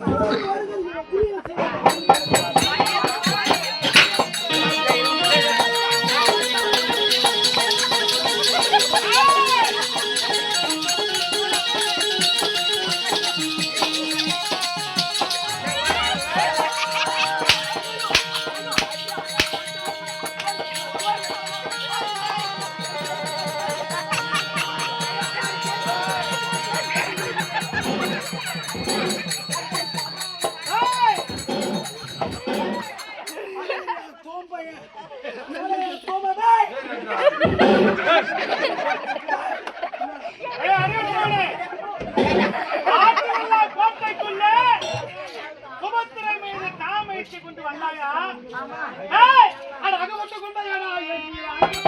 ¡Vamos! கொண்டாயா கொண்டு அட கொண்டாயாடா, கொண்டாயா?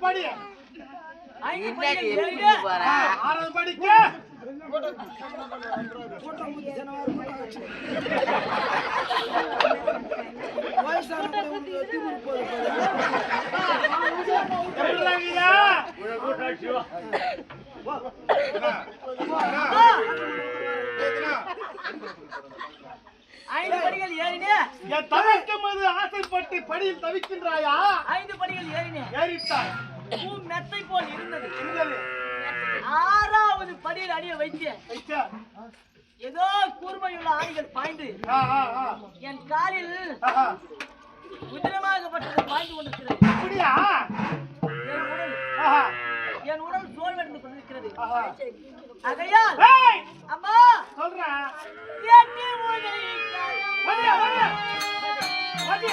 படி ஆறாவது படிக்க வயசான? ஐந்து படிகள் ஏறினேன் என் தவிக்கும் போது ஆசைப்பட்டு படியில் தவிக்கின்றாயா? ஐந்து படிகள் ஏறினேன் ஏறிட்டாய். பூ மெத்தை போல் இருந்தது. இருந்தது. ஆறாவது படியில் அடிய வைத்தேன் ஐயா. ஏதோ கூர்மையுள்ள ஆணிகள் பாய்ந்து. என் காலில். உதிரமாகப்பட்டது பாய்ந்து கொண்டிருக்கிறது. அப்படியா? என் உடல். என் உடல் சோர்வடைந்து கொண்டிருக்கிறது. ஏய், அம்மா! சொல்றேன் எட்டி உதை கரம் வாடியா,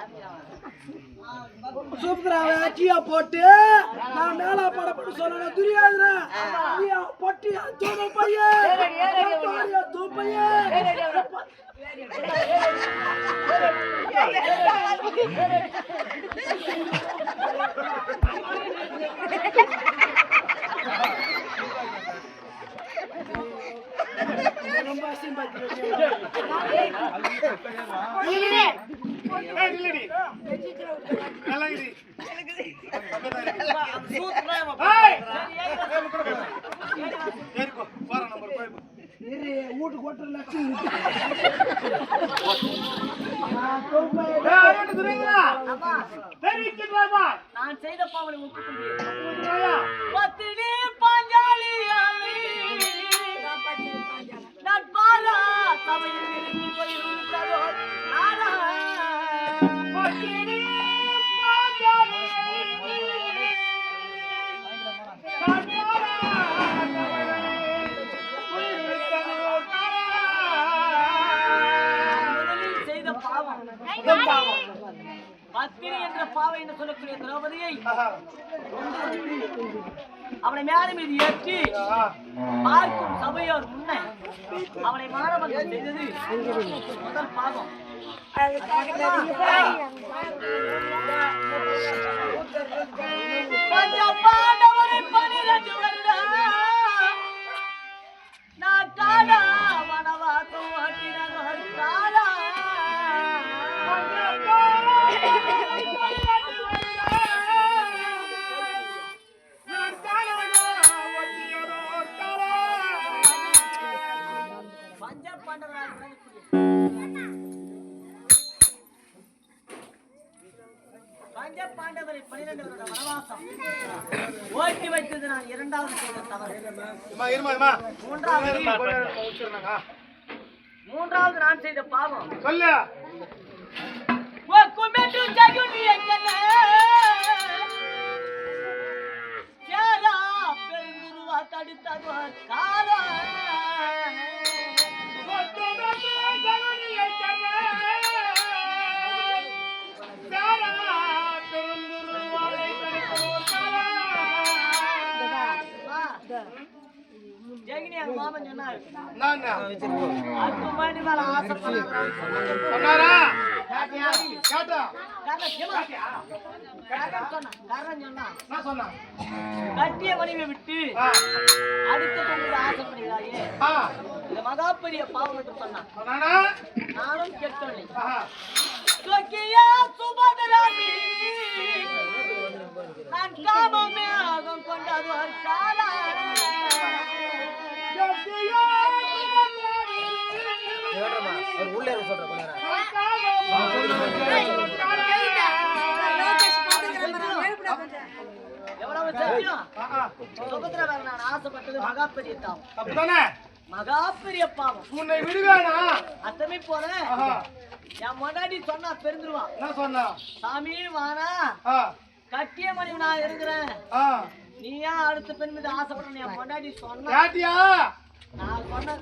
நீ சொன்னியா? சூப்பராக டீயா போட்டு நான் மேல படப்பட்டு சொன்ன துரியாதுனா நீ பொட்டியா தூண பையன் பாரியா தூ பையன் ரொம்ப வீட்டுக்கு ஓட்டுற லட்சம் ஏய், நான் செய்த பாவனை ஒப்புக்கொண்டேன் பத்தினி பத்தினி என்ற பாவை என்று சொல்லக்கூடிய திரௌபதியை அவனை மேலே மீது ஏற்றி பார்க்கும் சபையோர் முன்னே அவனை மாணவர்கள் செய்தது முதல் பாவம் பஞ்ச பாண்டவரை பனிரெண்டு வருட வனவாசம் ஓட்டி வைத்தது நான் இரண்டாவது செய்த தவறு. மூன்றாவது மூன்றாவது நான் செய்த பாவம். சொல்லு. ஜெகினி எங்க மாமன் சொன்னாரு. அதுக்கு முன்னாடி மேல ஆசைப்படுறாங்க கட்டிய மனைவி விட்டு அடுத்த பெண்ணுக்கு ஆசைப்படுகிறாயே இந்த மகா பெரிய பாவம் என்று சொன்னான். நானும் கேட்கவில்லை சுபதராமி நான் காமமே ஆகம் எவ்வளவு சத்தியம்? சுபத்திர வேற நான் ஆசைப்பட்டது மகா பெரிய தாவம் அப்படித்தானே? மகா பெரிய பாவம். உன்னை விடுவேனா? அத்தமே போல ஆஹா. என் முன்னாடி சொன்னா பெருந்துருவான் என்ன சொன்னா? சாமி வானா ஆ, கட்டிய மனைவி நான் இருக்கிறேன். நீ ஏன் அடுத்த பெண் மீது ஆசைப்படுற என் முன்னாடி சொன்ன. நான் சொன்ன